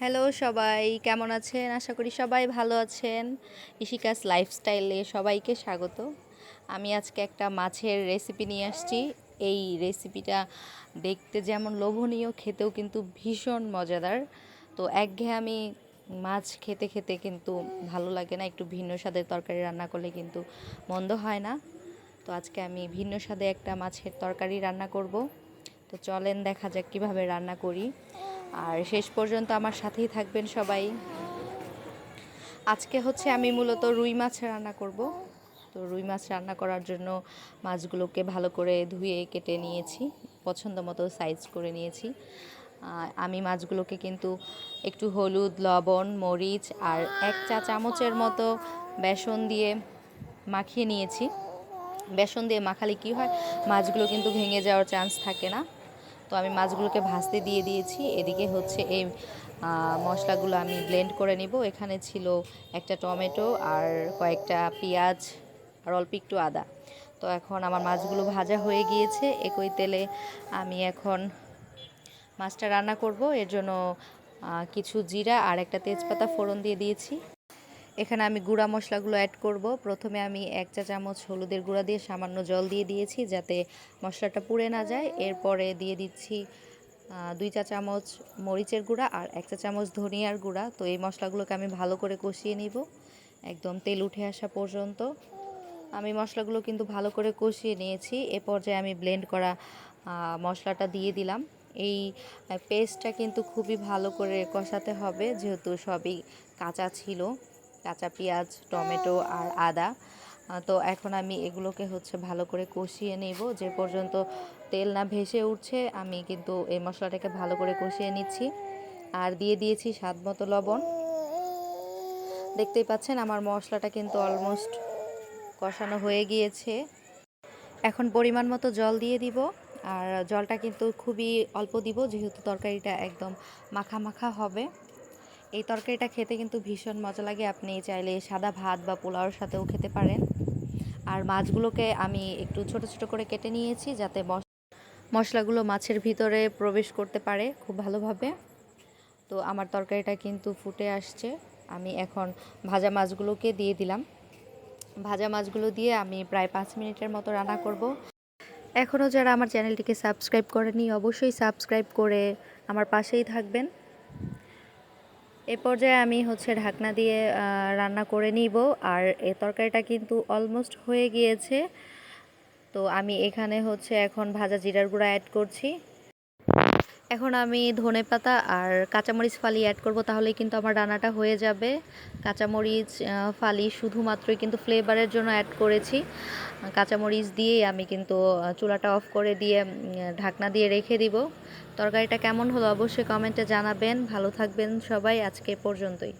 Hello সবাই। কেমন আছেন? আশা করি সবাই ভালো আছেন। ইশিকাস লাইফস্টাইলে সবাইকে স্বাগত। আমি আজকে একটা মাছের রেসিপি নিয়ে আসছি। এই রেসিপিটা দেখতে যেমন লোভনীয়, খেতেও কিন্তু ভীষণ মজাদার। তো একঘেয়ে আমি মাছ খেতে খেতে কিন্তু ভালো লাগে না। একটু ভিন্ন স্বাদের তরকারি রান্না করলে কিন্তু মন্দ হয় না। তো আজকে আমি ভিন্ন স্বাদে একটা মাছের তরকারি রান্না করব। তো চলেন দেখা যাক কীভাবে রান্না করি। আর শেষ পর্যন্ত আমার সাথেই থাকবেন সবাই। আজকে হচ্ছে আমি মূলত রুই মাছ রান্না করব। তো রুই মাছ রান্না করার জন্য মাছগুলোকে ভালো করে ধুয়ে কেটে নিয়েছি, পছন্দ মতো সাইজ করে নিয়েছি। আমি মাছগুলোকে কিন্তু একটু হলুদ, লবণ, মরিচ আর এক চা চামচের মতো বেসন দিয়ে মাখিয়ে নিয়েছি। বেসন দিয়ে মাখালে কি হয়? মাছগুলো কিন্তু ভেঙে যাওয়ার চান্স থাকে না। তো আমি মাছগুলোকে ভাজতে দিয়ে দিয়েছি। এদিকে হচ্ছে এই মশলাগুলো আমি ব্লেন্ড করে নিব। এখানে ছিল একটা টমেটো আর কয়েকটা পেঁয়াজ আর অল্প একটু আদা। তো এখন আমার মাছগুলো ভাজা হয়ে গিয়েছে। একই তেলে আমি এখন মাছটা রান্না করব। এর জন্য কিছু জিরা আর একটা তেজপাতা ফোড়ন দিয়ে দিয়েছি। এখানে আমি গুঁড়া মশলাগুলো অ্যাড করব। প্রথমে আমি এক চা চামচ হলুদের গুঁড়া দিয়ে সামান্য জল দিয়ে দিয়েছি যাতে মশলাটা পুড়ে না যায়। এরপরে দিয়ে দিচ্ছি দুই চা চামচ মরিচের গুঁড়া আর এক চা চামচ ধনিয়ার গুঁড়া। তো এই মশলাগুলোকে আমি ভালো করে কষিয়ে নিব। একদম তেল উঠে আসা পর্যন্ত। আমি মশলাগুলো কিন্তু ভালো করে কষিয়ে নিয়েছি। এ পর্যায়ে আমি ব্লেন্ড করা মশলাটা দিয়ে দিলাম। এই পেস্টটা কিন্তু খুবই ভালো করে কষাতে হবে, যেহেতু সবই কাঁচা ছিল। কাঁচা পেঁয়াজ, টমেটো আর আদা। তো এখন আমি এগুলোকে হচ্ছে ভালো করে কষিয়ে নেব। যে পর্যন্ত তেল না ভেসে উঠছে, আমি কিন্তু এই মশলাটাকে ভালো করে কষিয়ে নিচ্ছি। আর দিয়ে দিয়েছি স্বাদ মতো লবণ। দেখতেই পাচ্ছেন আমার মশলাটা কিন্তু অলমোস্ট কষানো হয়ে গিয়েছে। এখন পরিমাণ মতো জল দিয়ে দিব। আর জলটা কিন্তু খুবই অল্প দিব, যেহেতু তরকারিটা একদম মাখা মাখা হবে। এই তরকারিটা খেতে কিন্তু ভীষণ মজা লাগে। আপনি চাইলে সাদা ভাত বা পোলাওর সাথেও খেতে পারেন। আর মাছগুলোকে আমি একটু ছোট ছোট করে কেটে নিয়েছি যাতে মশলাগুলো মাছের ভিতরে প্রবেশ করতে পারে খুব ভালোভাবে। তো আমার তরকারিটা কিন্তু ফুটে আসছে। আমি এখন ভাজা মাছগুলোকে দিয়ে দিলাম। ভাজা মাছগুলো দিয়ে আমি প্রায় পাঁচ মিনিটের মতো রান্না করব। এখনও যারা আমার চ্যানেলটিকে সাবস্ক্রাইব করেনি অবশ্যই সাবস্ক্রাইব করে আমার পাশেই থাকবেন। এ পর্যায়ে আমি হচ্ছে ঢাকনা দিয়ে রান্না করে নিব। আর এ তরকারিটা কিন্তু অলমোস্ট হয়ে গিয়েছে। তো আমি এখানে হচ্ছে এখন ভাজা জিরার গুঁড়া অ্যাড করছি। এখন আমি ধনে পাতা আর কাঁচামরিচ ফালি অ্যাড করব তাহলে কিন্তু আমার ডানাটা হয়ে যাবে। কাঁচামরিচ ফালি শুধুমাত্রই কিন্তু ফ্লেভারের জন্য অ্যাড করেছি। কাঁচামরিচ দিয়েই আমি কিন্তু চুলাটা অফ করে দিয়ে ঢাকনা দিয়ে রেখে দিব। তরকারিটা কেমন হলো অবশ্যই কমেন্টে জানাবেন। ভালো থাকবেন সবাই, আজকে পর্যন্তই।